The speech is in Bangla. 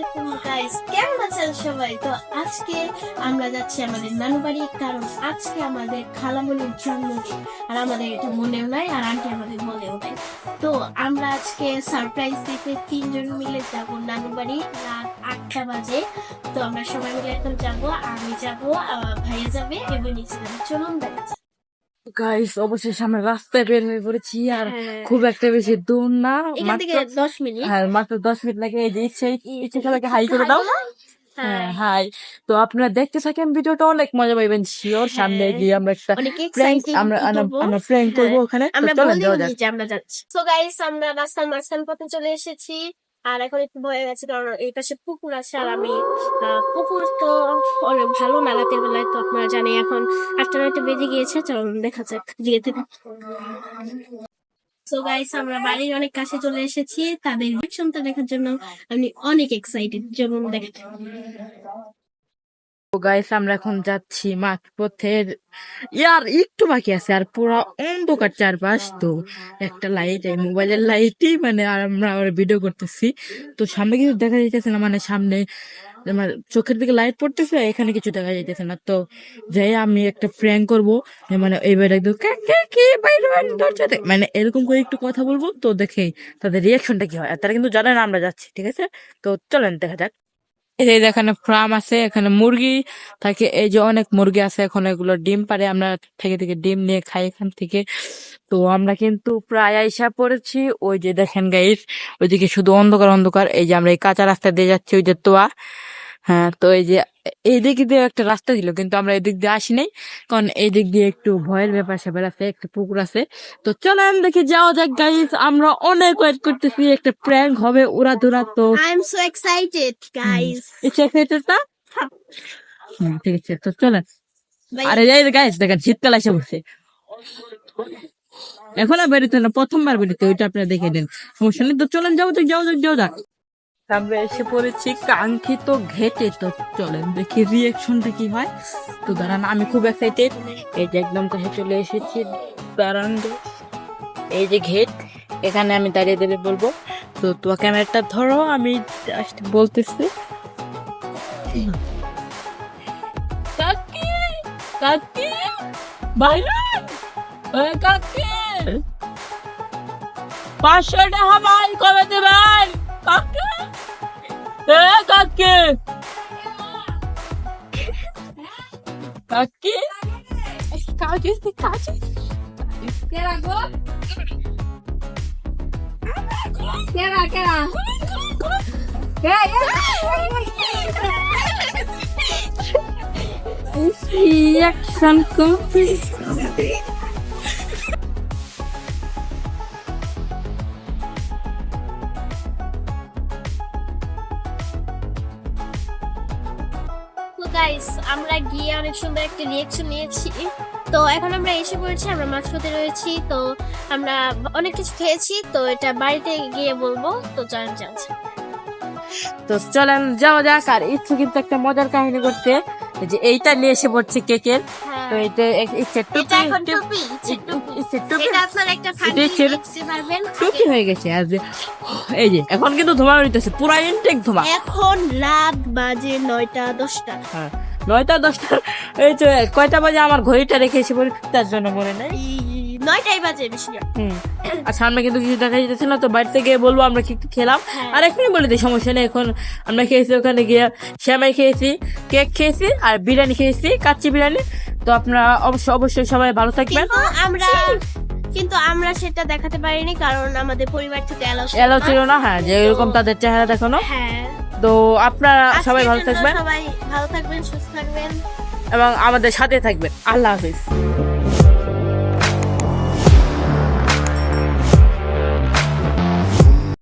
আলাইকুম গাইস কেমন আছেন সবাই? তো আজকে আমরা যাচ্ছি আমাদের নানু কারণ। আজকে আমাদের খালামনির জন্মদিন আর আমাদের এটা মনেও নাই, আর আন্টি আমাদের মনেও নাই। তো আমরা আজকে সারপ্রাইজ দিতে তিনজন মিলে যাব নানু বাড়ি রাত আটটা বাজে। তো আমরা সবাই মিলে এখন যাব, আমি যাব ভাইয়া যাবে, এবং চলুন দেখা। গাইস অবশেষে আমরা রাস্তায় বের হয়ে পড়েছি আর হ্যাঁ। খুব একটা বেশি দূর না মাত্র দশ মিনিট হ্যাঁ মাত্র দশ মিনিট লাগে এই যে ইচ্ছে ইচ্ছে হাই করে দাও হ্যাঁ হাই তো আপনারা দেখতে থাকেন ভিডিওটা অনেক মজা পাইবেন শিওর সামনে। গিয়ে আমরা একটা প্র্যাঙ্ক আমরা আমরা-। প্র্যাঙ্ক করব। ওখানে আমরা বলি আমরা যাচ্ছি তো গাইস আমরা রাস্তার মাঝখান পথে চলে এসেছি আর এখন একটু ভয় গেছে কারণ এই পাশে পুকুর আছে আর আমি পুকুর তো ভালো না রাতের বেলায় তো আপনারা জানেন এখন আটটা নয়টা বেজে গিয়েছে, চলুন দেখা যাক যেতে সো গাইস আমরা বাড়ির অনেক কাছে চলে এসেছি, তাদের রিয়াকশনটা দেখার জন্য আমি অনেক এক্সাইটেড যেমন দেখতে গাইস আমরা এখন যাচ্ছি মাঠ পথের ইয়ার একটু বাকি আছে আর পুরো অন্ধকার চারপাশ তো। একটা লাইট এই মোবাইলের লাইটই মানে আর আমরা ভিডিও করতেছি। তো সামনে কিছু দেখা যাইতেছে না মানে সামনে আমার চোখের দিকে লাইট পড়তেছে এখানে কিছু দেখা যাইতেছে না। তো যাই আমি একটা প্র্যাঙ্ক করব। মানে এইবার একদম "কে, কে, কি বাইরে বাইরে দরজাতে?" মানে এরকম করে একটু কথা বলব। তো দেখে তাদের রিয়াকশনটা কি হয়। আর তারা কিন্তু জানে না আমরা যাচ্ছি ঠিক আছে? তো চলেন দেখা যাক। এই এখানে ফার্ম আছে, এখানে মুরগি থাকে। এই যে অনেক মুরগি আছে, এখন এগুলো ডিম পারে আমরা থেকে থেকে ডিম নিয়ে খাই এখান থেকে। তো আমরা কিন্তু প্রায় আইসা পড়েছি। ওই যে দেখেন গাইস ওইদিকে শুধু অন্ধকার অন্ধকার। এই যে আমরা এই কাঁচা রাস্তা দিয়ে যাচ্ছি, ওই যে তোয়া। হ্যাঁ তো এই যে এই দিক দিয়ে একটা রাস্তা ছিল কিন্তু আমরা এদিক দিয়ে আসি নাই। কারণ এই দিক দিয়ে একটু ভয়ের ব্যাপার স্যাপার আছে একটা পুকুর আছে। তো চলেন দেখি যাওয়া যাক গাইস আমরা অনেক ওয়েট করতেছি একটা প্র্যাঙ্ক হবে উড়া ধুরা তো I am so excited guys ইচ্ছা এক্সাইটেড না ঠিক আছে তো চলেন। আরে এই গাইস দেখেন শীতকাল এসে বসে এখন আর বেরোতে না প্রথমবার বেরোতে ওইটা আপনারা দেখে নেন। সমস্যা নেই তো চলেন যাও যাক যাও যাক যাও যাক। আমরা এসে পড়েছি কাঙ্ক্ষিত ঘেটে তো চলেন দেখি রিয়েকশনটা কি হয়। তো দাঁড়ান আমি খুব এক্সাইটেড এই যে একদম কাছে চলে এসেছি দাঁড়ান। এই যে ঘেট এখানে আমি দাঁড়িয়ে দাঁড়িয়ে বলব। তো তোমার ক্যামেরাটা ধরো আমি জাস্ট বলতেছি। কাকি কাকি বাইরে। কাকি পাঁচশো টাকা মাল কবে দেবেন কাকি এ কাকি কাকি কাকি কাকি Reaction complete. গাইস আমরা গিয়ে অনেক সুন্দর একটা রিয়েকশন নিয়েছি। তো এখন আমরা এসে পড়েছি, আমরা মাঝপথে রয়েছি। তো আমরা অনেক কিছু খেয়েছি, তো এটা বাড়িতে গিয়ে বলব। তো চলেন যাচ্ছি তো চলেন যাওয়া যাক, আর ইচ্ছে কিন্তু একটা মজার কাহিনী করতে। যে এইটা নিয়ে এসে পড়ছে কেকের। তো এটা ইচ্ছে টুপি টুপি। ইচ্ছে ইচ্ছে হয়ে গেছে আর এই যে এখন কিন্তু ধোঁয়া উঠতেছে পুরা ইনটেক ধোঁয়া। এখন রাত বাজে নয়টা দশটা। হ্যাঁ নয়টা দশটা এই তো কয়টা বাজে আমার ঘড়িটা রেখেছি পড়ি তার জন্য মনে নেই। নয়টাই বাজে বেশি না। হুম আর সামনে কিন্তু কিছু দেখা যেতেছে না তো বাড়িতে গিয়ে বলব আমরা কি খেলাম। হ্যাঁ। আর এখনই বলে দিই সমস্যা নেই এখন আমরা খেয়েছি ওখানে গিয়ে শ্যামাই খেয়েছি কেক খেয়েছি আর বিরিয়ানি খেয়েছি কাচ্চি বিরিয়ানি তো আপনারা অবশ্যই অবশ্যই সবাই ভালো থাকবেন। কিন্তু আমরা কিন্তু আমরা সেটা দেখাতে পারিনি কারণ আমাদের পরিবার থেকে এলাও এলো ছিল না হ্যাঁ যে এরকম তাদের চেহারা দেখানো। হ্যাঁ। তো আপনারা সবাই ভালো থাকবেন। সবাই ভালো থাকবেন সুস্থ থাকবেন। এবং আমাদের সাথে থাকবেন। আল্লাহ হাফিজ।